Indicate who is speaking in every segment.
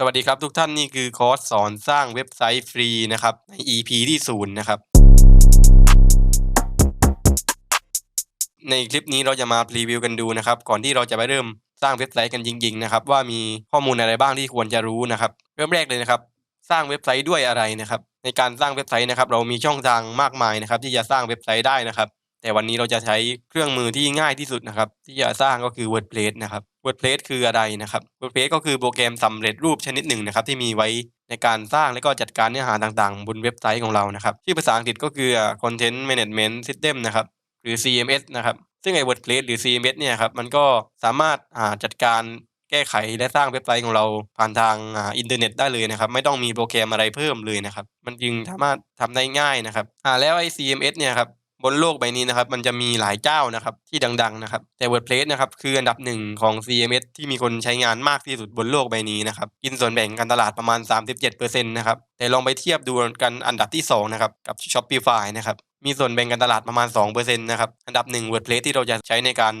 Speaker 1: สวัสดีครับทุกท่านนี่คือคอร์สสอนสร้างเว็บไซต์ฟรีนะครับใน EP ที่ศูนย์นะครับ ในคลิปนี้เราจะมารีวิวกันดูนะครับ ก่อนที่เราจะไปเริ่มสร้างเว็บไซต์กันจริง ๆ นะครับ ว่ามีข้อมูลอะไรบ้างที่ควรจะรู้นะครับ เริ่มแรกเลยนะครับ สร้างเว็บไซต์ด้วยอะไรนะครับ ในการสร้างเว็บไซต์นะครับ เรามีช่องทางมากมายนะครับ ที่จะสร้างเว็บไซต์ได้นะครับ แต่วันนี้เราจะใช้เครื่องมือที่ง่ายที่สุดนะครับ ที่จะสร้างก็คือ WordPress นะครับ WordPress คืออะไรนะครับ WordPress ก็คือโปรแกรมสำเร็จรูปชนิดหนึ่งนะครับ ที่มีไว้ในการสร้างและก็จัดการเนื้อหาต่างๆ บนเว็บไซต์ของเรานะครับชื่อภาษาอังกฤษก็คือ Content Management System นะครับหรือ CMS นะครับ ซึ่งไอ้ WordPress หรือ CMS เนี่ยครับมันก็สามารถาจัดการแก้ไขและสร้างเว็บไซต์ของเราผ่านทางอ,าอินเทอร์เน็ตได้เลยนะครับ ไม่ต้องมีโปรแกรมอะไรเพิ่มเลยนะครับ มันจึงสามารถทำได้ง่ายนะครับอ่าแล้วไอ้ CMS เนี่ยครับ บนโลกใบนี้นะครับ มันจะมีหลายเจ้านะครับที่ดัง ๆ นะครับ แต่ WordPress นะครับคืออันดับหนึ่งของ CMS ที่มีคนใช้งานมากที่สุดบนโลกใบนี้นะครับกินส่วนแบ่งการตลาดประมาณ 37%นะครับแต่ลองไปเทียบดูกันอันดับที่2นะครับกับ Shopify นะครับมีส่วนแบ่งการตลาดประมาณ2%นะครับอันดับหนึ่ง WordPress ที่เราจะใช้ในการ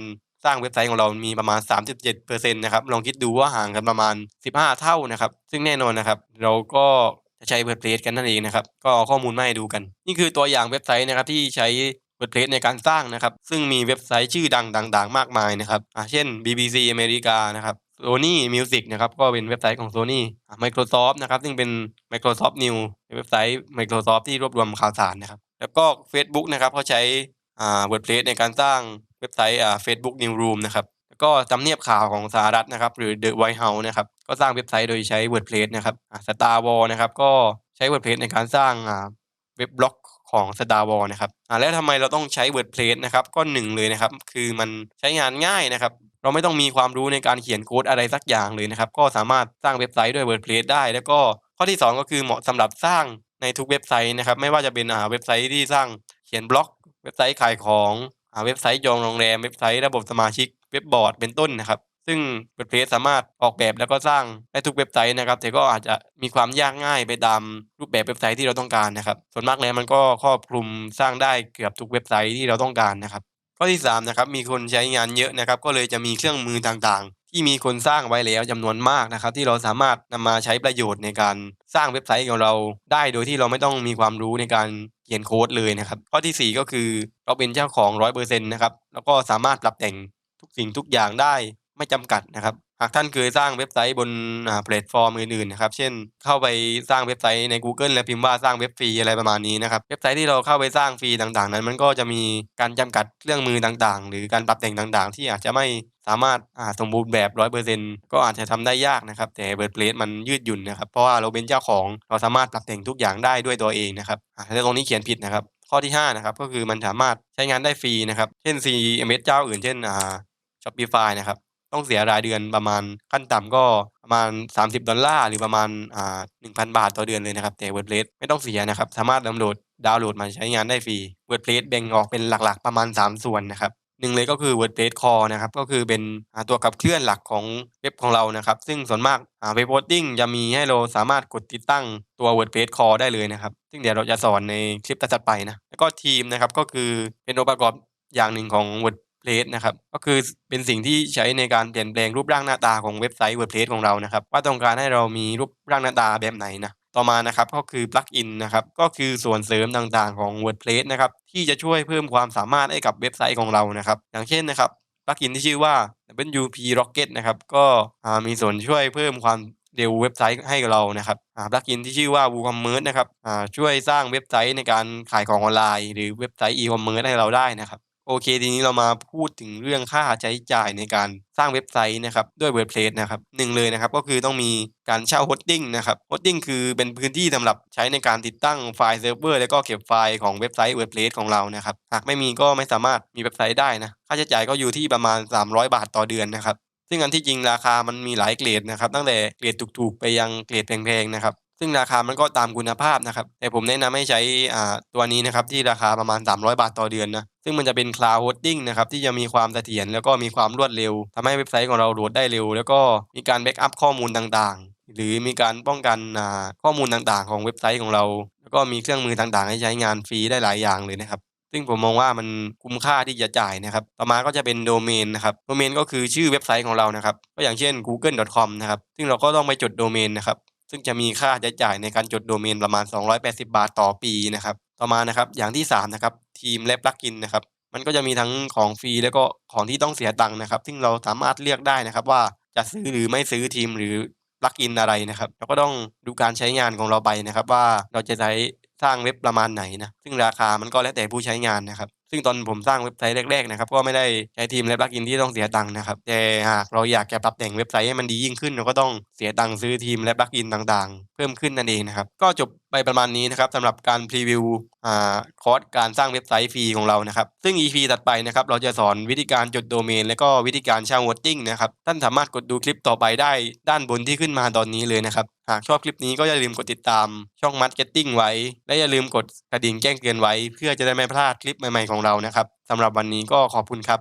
Speaker 1: สร้างเว็บไซต์ของเรามีประมาณ 37%นะครับ ลองคิดดูว่าห่างกันประมาณ 15 เท่านะครับ ซึ่งแน่นอนนะครับ เราก็ จะใช้ WordPress กันนั่นเองนะครับ ก็เอาข้อมูลมาให้ดูกัน นี่คือตัวอย่างเว็บไซต์นะครับที่ใช้ WordPress ในการสร้างนะครับ ซึ่งมีเว็บไซต์ชื่อดังๆ มากมายนะครับเช่น BBC อเมริกานะครับ Sony Music นะครับก็เป็นเว็บไซต์ของ Sony อ่า Microsoft นะครับซึ่งเป็น Microsoft News เว็บไซต์ Microsoft ที่รวบรวมข่าวสารนะครับ แล้วก็ Facebook นะครับเขาใช้ WordPress ในการสร้างเว็บไซต์ Facebook Newsroom นะครับ ก็ทำเนียบข่าวของสหรัฐนะครับ หรือ The White House นะครับ ก็สร้างเว็บไซต์โดยใช้ WordPress นะครับอ่า Star Wars นะครับ ก็ใช้ WordPress ในการสร้างเว็บบล็อกของ Star Wars นะครับแล้วทำไมเราต้องใช้ WordPress นะครับ ก็หนึ่งเลยนะครับ คือมันใช้งานง่ายนะครับ เราไม่ต้องมีความรู้ในการเขียนโค้ดอะไรสักอย่างเลยนะครับ ก็สามารถสร้างเว็บไซต์ด้วย WordPress ได้ แล้วก็ข้อที่ 2 ก็คือเหมาะสำหรับสร้างในทุกเว็บไซต์นะครับ ไม่ว่าจะเป็นเว็บไซต์ที่สร้างเขียนบล็อก เว็บไซต์ขายของเว็บไซต์จองโรงแรม เว็บไซต์ระบบสมาชิก เว็บบอร์ดเป็นต้นนะครับซึ่ง WordPress สามารถออกแบบแล้วก็สร้างได้ทุกเว็บไซต์นะครับ แต่ก็อาจจะมีความยากง่ายไปตามรูปแบบเว็บไซต์ที่เราต้องการนะครับ ส่วนมากแล้วมันก็ครอบคลุมสร้างได้เกือบทุกเว็บไซต์ที่เราต้องการนะครับ ข้อที่3นะครับมีคนใช้งานเยอะนะครับ ก็เลยจะมีเครื่องมือต่างๆ ที่มีคนสร้างไว้แล้วจำนวนมากนะครับ ที่เราสามารถนำมาใช้ประโยชน์ในการสร้างเว็บไซต์ของเราได้โดยที่เราไม่ต้องมีความรู้ในการเขียนโค้ดเลยนะครับ ข้อทีสี่4 ก็คือเราเป็นเจ้าของ 100%นะครับแล้วก็สามารถปรับแต่ง ทุกสิ่งทุกอย่างได้ไม่จำกัดนะครับ หากท่านเคยสร้างเว็บไซต์บนแพลตฟอร์มอื่นๆนะครับ เช่น เข้าไปสร้างเว็บไซต์ใน Google แล้วพิมพ์ว่าสร้างเว็บฟรีอะไรประมาณนี้นะครับ เว็บไซต์ที่เราเข้าไปสร้างฟรีต่างๆ นั้น มันก็จะมีการจำกัดเครื่องมือต่างๆ หรือการปรับแต่งต่างๆ ที่อาจจะไม่สามารถาสมบูรณ์แบบ100%ก็อาจจะทำได้ยากนะครับ แต่ WordPress มันยืดหยุ่นนะครับ เพราะว่าเราเป็นเจ้าของเราสามารถปรับแต่งทุกอย่างได้ด้วยตัวเองนะครับอ่าแล้วตรงนี้เขียนผิดนะครับ ข้อที่5นะครับก็คือมันสามารถใช้งานได้ฟรีนะครับ เช่น CMS เจ้าอื่นเช่นอ่า Shopify นะครับ ต้องเสียรายเดือนประมาณขั้นต่ำก็ประมาณ 30 ดอลลาร์หรือประมาณอ่า1,000 บาทต่อเดือนเลยนะครับ แต่ WordPress ไม่ต้องเสียนะครับ สามารถดาวน์โหลดดาวน์โหลดมาใช้งานได้ฟรี WordPress แบ่งออกเป็นหลักๆ ประมาณ 3 ส่วนนะครับหนึ่งเลยก็คือ WordPress Core นะครับ ก็คือเป็นตัวขับเคลื่อนหลักของเว็บของเรานะครับ ซึ่งส่วนมากอ่าเว็บโฮสติ้งจะมีให้เราสามารถกดติดตั้งตัว WordPress Core ได้เลยนะครับ ซึ่งเดี๋ยวเราจะสอนในคลิปถัดๆไปนะ แล้วก็ทีมนะครับก็คือเป็นองค์ประกอบอย่างหนึ่งของ WordPress นะครับก็คือเป็นสิ่งที่ใช้ในการเปลี่ยนแปลงรูปร่างหน้าตาของเว็บไซต์ WordPress ของเรานะครับว่าต้องการให้เรามีรูปร่างหน้าตาแบบไหนนะต่อมานะครับก็คือ plugin นะครับก็คือส่วนเสริมต่างๆของ WordPress นะครับที่จะช่วยเพิ่มความสามารถให้กับเว็บไซต์ของเรานะครับอย่างเช่นนะครับ plugin ที่ชื่อว่า WP Rocket นะครับก็มีส่วนช่วยเพิ่มความเร็วเว็บไซต์ให้กับเรานะครับอ่า plugin ที่ชื่อว่า WooCommerce นะครับช่วยสร้างเว็บไซต์ในการขายของออนไลน์ หรือเว็บไซต์ e-commerce ให้เราได้นะครับ โอเค ทีนี้เรามาพูดถึงเรื่องค่าใช้จ่ายในการสร้างเว็บไซต์นะครับด้วย WordPress นะครับหนึ่งเลยนะครับก็คือต้องมีการเช่าโฮสติ้งนะครับโฮสติ้งคือเป็นพื้นที่สำหรับใช้ในการติดตั้งไฟล์เซิร์ฟเวอร์แล้วก็เก็บไฟล์ของเว็บไซต์ WordPress ของเรานะครับหากไม่มีก็ไม่สามารถมีเว็บไซต์ได้นะค่าใช้จ่ายก็อยู่ที่ประมาณ 300 บาทต่อเดือนนะครับซึ่งอันที่จริงราคามันมีหลายเกรดนะครับตั้งแต่เกรดถูกๆไปยังเกรดแพงๆนะครับ ซึ่งราคามันก็ตามคุณภาพนะครับ แต่ผมแนะนำให้ใช้ตัวนี้นะครับที่ราคาประมาณ 300 บาทต่อเดือนนะ ซึ่งมันจะเป็น Cloud Hosting นะครับที่จะมีความเสถียรแล้วก็มีความรวดเร็วทำให้เว็บไซต์ของเราโหลดได้เร็ว แล้วก็มีการแบ็กอัพข้อมูลต่างๆ หรือมีการป้องกันข้อมูลต่างๆ ของเว็บไซต์ของเรา แล้วก็มีเครื่องมือต่างๆ ให้ใช้งานฟรีได้หลายอย่างเลยนะครับซึ่งผมมองว่ามันคุ้มค่าที่จะจ่ายนะครับ ต่อมาก็จะเป็นโดเมนนะครับ โดเมนก็คือชื่อเว็บไซต์ของเรานะครับ ก็อย่างเช่น google.com นะครับ ซึ่งเราก็ต้องไปจดโดเมนนะครับ ซึ่งจะมีค่าใช้จ่ายในการจดโดเมนประมาณ 280 บาทต่อปีนะครับ ต่อมานะครับอย่างที่สามนะครับทีมและปลั๊กอินนะครับ มันก็จะมีทั้งของฟรีแล้วก็ของที่ต้องเสียตังค์นะครับ ซึ่งเราสามารถเลือกได้นะครับ ว่าจะซื้อหรือไม่ซื้อทีมหรือปลั๊กอินอะไรนะครับเราก็ต้องดูการใช้งานของเราไปนะครับ ว่าเราจะใช้สร้างเว็บประมาณไหนนะซึ่งราคามันก็แล้วแต่ผู้ใช้งานนะครับ ซึ่งตอนผมสร้างเว็บไซต์แรกๆนะครับก็ไม่ได้ใช้ทีมและปลั๊กอินที่ต้องเสียตังค์นะครับแต่หากเราอยากจะปรับแต่งเว็บไซต์ให้มันดียิ่งขึ้นเราก็ต้องเสียตังค์ซื้อทีมและปลั๊กอินต่างๆ เพิ่มขึ้นนั่นเองนะครับก็จบไปประมาณนี้นะครับสำหรับการพรีวิวคอร์สการสร้างเว็บไซต์ฟรีของเรานะครับซึ่ง EP ถัดไปนะครับเราจะสอนวิธีการจดโดเมน และก็วิธีการเช่าโฮสติ้งนะครับท่านสามารถกดดูคลิปต่อไปได้ด้านบนที่ขึ้นมาตอนนี้เลยนะครับหากชอบคลิปนี้ก็อย่าลืมกดติดตามช่อง Marketing ไว้ และอย่าลืมกดกระดิ่งแจ้งเตือนไว้ เพื่อจะได้ไม่พลาดคลิปใหม่ๆของเรานะครับสำหรับวันนี้ก็ขอบคุณครับ